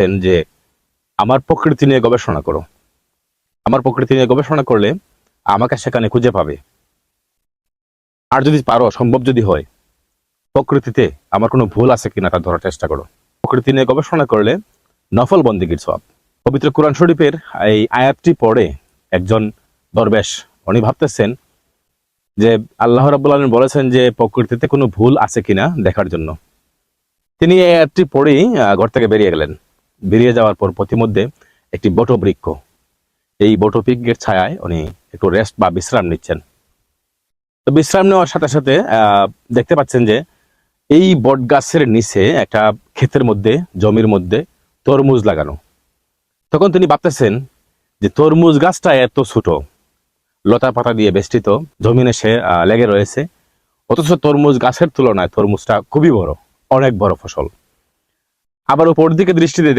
বলতেছেন যে, আমার প্রকৃতি নিয়ে গবেষণা করো। আমার প্রকৃতি নিয়ে গবেষণা করলে আমাকে সেখানে খুঁজে পাবে। আর যদি পারো, সম্ভব যদি হয়, প্রকৃতিতে আমার কোনো ভুল আছে কিনা তা ধরার চেষ্টা করো। প্রকৃতি নিয়ে গবেষণা করলে নফল বন্দিগির সব পবিত্র কোরআন শরীফের এই আয়াতটি পড়ে একজন দরবেশ, উনি ভাবতেছেন যে, আল্লাহ রাবুল আলম বলেছেন যে, প্রকৃতিতে কোনো ভুল আছে কিনা দেখার জন্য। তিনি এই অ্যাপটি পড়েই ঘর থেকে বেরিয়ে গেলেন। বেরিয়ে যাওয়ার পর প্রতিমধ্যে একটি বটবৃক্ষ। এই বটবৃক্ষের ছায়ায় উনি একটু রেস্ট বা বিশ্রাম নিচ্ছেন। তো বিশ্রাম নেওয়ার সাথে সাথে দেখতে পাচ্ছেন যে এই বট গাছের নিচে একটা ক্ষেতের মধ্যে, জমির মধ্যে তরমুজ লাগানো। তখন তিনি ভাবতেছেন যে তরমুজ গাছটা এত ছোট লতা পাতা দিয়ে বেষ্টিত, জমিনে সে লেগে রয়েছে, অথচ তরমুজ গাছের তুলনায় তরমুজটা খুবই বড়, অনেক বড় ফসল। আবার উপর দিকে দৃষ্টি দিয়ে দেখতে